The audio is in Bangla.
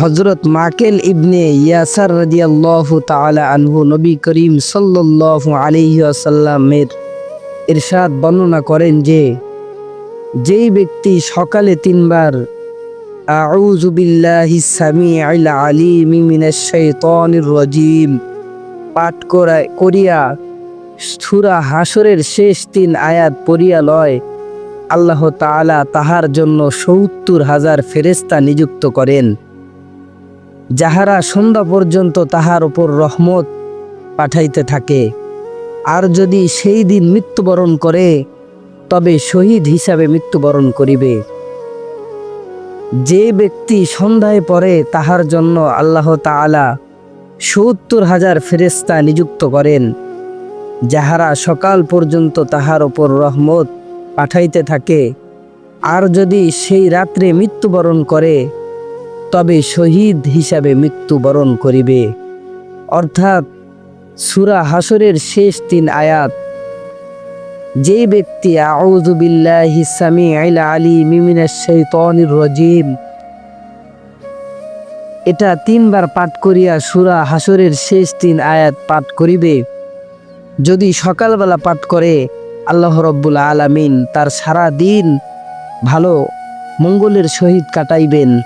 হজরত মাকেল ইবনে ইয়াসার রাদিয়াল্লাহু তাআলা আনহু নবী করিম সাল্লাল্লাহু আলাইহি ওয়াসাল্লামের ইরশাদ বর্ণনা করেন যে, যেই ব্যক্তি সকালে তিনবার আউযু বিল্লাহি সামিউল আলিম মিনাশ শাইতানির রাজিম পাঠ করা, করিয়া সূরা হাসরের শেষ তিন আয়াত পড়িয়া লয়, আল্লাহ তাআলা তাহার জন্য সত্তর হাজার ফেরেস্তা নিযুক্ত করেন। যাহারা সন্ধ্যা পর্যন্ত তাহার উপর রহমত পাঠাইতে থাকে, আর যদি সেই দিন মৃত্যুবরণ করে, তবে শহীদ হিসাবে মৃত্যুবরণ করিবে। যে ব্যক্তি সন্ধ্যায় পরে তাহার জন্য আল্লাহ তাআলা সত্তর হাজার ফেরেস্তা নিযুক্ত করেন, যাহারা সকাল পর্যন্ত তাহার ওপর রহমত পাঠাইতে থাকে, আর যদি সেই রাত্রে মৃত্যুবরণ করে তবে শহীদ হিসাবে মৃত্যুবরণ করিবে। অর্থাৎ সুরা হাসরের শেষ তিন আয়াত, যে ব্যক্তি এটা তিনবার পাঠ করিয়া সুরা হাসরের শেষ তিন আয়াত পাঠ করিবে। যদি সকালবেলা পাঠ করে, আল্লাহ রব্বুল আলামিন তার সারা দিন ভালো মঙ্গলের সহিত কাটাইবেন।